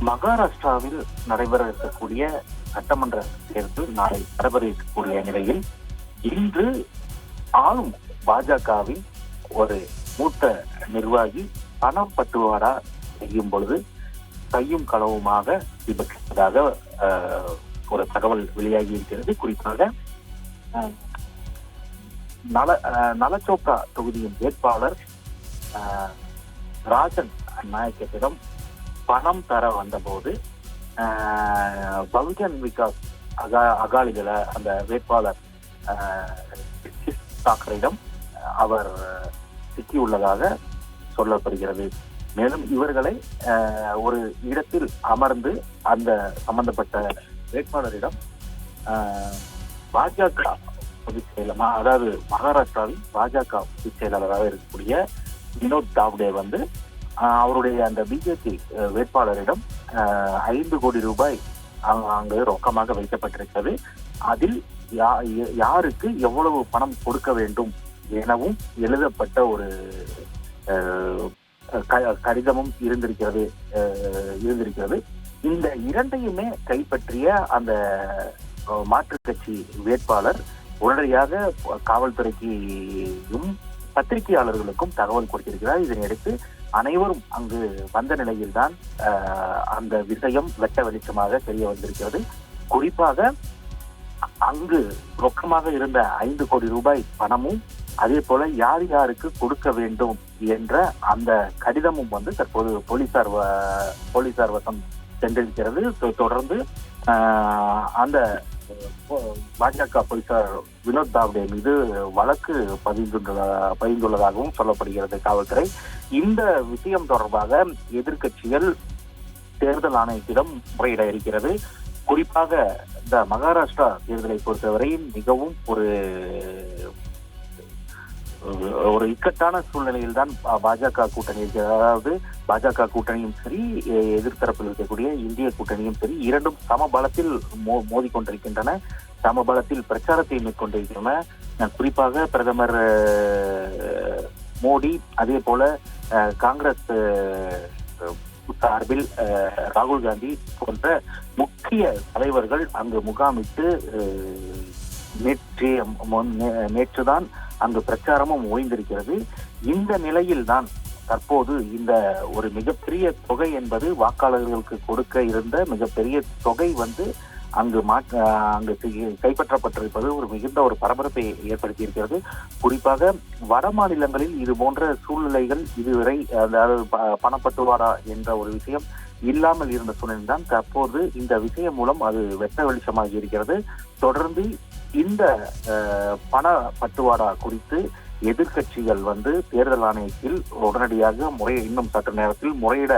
மகாராஷ்டிராவில் நடைபெற இருக்கக்கூடிய சட்டமன்ற தேர்தல் நாளை நடைபெற இருக்கக்கூடிய நிலையில் இன்று ஆளும் பாஜகவின் ஒரு மூத்த நிர்வாகி பணம் பட்டுவாடா செய்யும் பொழுது கையும் களவுமாக விபற்றதாக ஒரு தகவல் வெளியாகி இருக்கிறது. குறிப்பாக நல நலச்சோக்கா நலச்சோப்ரா தொகுதியின் வேட்பாளர் ராஜன் நாயக்கத்திடம் பணம் தர வந்தபோது பகுஜன் விகாஸ் அகா அகாலிதள அந்த வேட்பாளர் தாக்கரிடம் அவர் சிக்கியுள்ளதாக சொல்லப்படுகிறது. மேலும் இவர்களை ஒரு இடத்தில் அமர்ந்து அந்த சம்பந்தப்பட்ட வேட்பாளரிடம் பாஜக பொதுச் செயலர் அதாவது மகாராஷ்டிராவில் பாஜக பொதுச் செயலாளராக இருக்கக்கூடிய வினோத் தாவ்டே வந்து அவருடைய அந்த பிஜேபி வேட்பாளரிடம் ஐந்து கோடி ரூபாய் அங்க- அங்கு ரொக்கமாக வைக்கப்பட்டிருக்கிறது. அதில் யா- யாருக்கு எவ்வளவு பணம் கொடுக்க வேண்டும் எனவும் எழுதப்பட்ட ஒரு க- கடிதமும் இருந்திருக்கிறது இருந்திருக்கிறது. இந்த இரண்டையுமே கைப்பற்றிய அந்த மாற்றுக் கட்சி வேட்பாளர் உடனடியாக காவல்துறைக்கும் பத்திரிகையாளர்களுக்கும் தகவல் கொடுத்திருக்கிறார். இதனையடுத்து அனைவரும் அங்கு வந்த நிலையில்தான் அந்த விஷயம் வெட்ட வெளிச்சமாக தெரிய வந்திருக்கிறது. குறிப்பாக அங்கு ரொக்கமாக இருந்த ஐந்து கோடி ரூபாய் பணமும் அதே போல யார் யாருக்கு கொடுக்க வேண்டும் என்ற அந்த கடிதமும் வந்து தற்போது போலீசார் வ- போலீசார் வசம் சென்றிருக்கிறது. தொடர்ந்து அந்த பாஜக போலீசார் வினோத் தாவ்டே மீது வழக்கு பதிந்துள்ள பதிந்துள்ளதாகவும் சொல்லப்படுகிறது. காவல்துறை இந்த விஷயம் தொடர்பாக எதிர்க்கட்சிகள் தேர்தல் ஆணையத்திடம் முறையிட இருக்கிறது குறிப்பாக இந்த மகாராஷ்டிரா தேர்தலை பொறுத்தவரை மிகவும் ஒரு ஒரு இக்கட்டான சூழ்நிலையில் தான் பாஜக கூட்டணி இருக்கிறது அதாவது பாஜக கூட்டணியும் சரி எதிர்த்தரப்பில் இருக்கக்கூடிய இந்திய கூட்டணியும் சரி இரண்டும் சம பலத்தில் மோ- மோதிக்கொண்டிருக்கின்றன. சம பலத்தில் பிரச்சாரத்தை மேற்கொண்டிருக்கின்றன. குறிப்பாக பிரதமர் மோடி அதே போல காங்கிரஸ் சார்பில் ராகுல் காந்தி போன்ற முக்கிய தலைவர்கள் அங்கு முகாமிட்டு அஹ், நேற்று நேற்றுதான் அங்கு பிரச்சாரமும் ஓய்ந்திருக்கிறது. இந்த நிலையில்தான் தற்போது இந்த ஒரு மிகப்பெரிய தொகை என்பது வாக்காளர்களுக்கு கொடுக்க இருந்த மிகப்பெரிய தொகை வந்து அங்கு மாற்ற அங்கு கைப்பற்றப்பட்டிருப்பது ஒரு மிகுந்த ஒரு பரபரப்பை ஏற்படுத்தி இருக்கிறது குறிப்பாக வட மாநிலங்களில் இது போன்ற சூழ்நிலைகள் இதுவரை அதாவது பணப்பட்டுவாரா பணப்பட்டுவாடா என்ற ஒரு விஷயம் இல்லாமல் இருந்த சூழ்நிலை தான் தற்போது இந்த விஷயம் மூலம் அது வெட்ட வெளிச்சமாகி இருக்கிறது. தொடர்ந்து இந்த பண பட்டுவாடா குறித்து எதிர்க்கட்சிகள் வந்து தேர்தல் ஆணையத்தில் உடனடியாக முறை இன்னும் சற்று நேரத்தில் முறையிட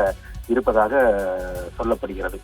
இருப்பதாக சொல்லப்படுகிறது.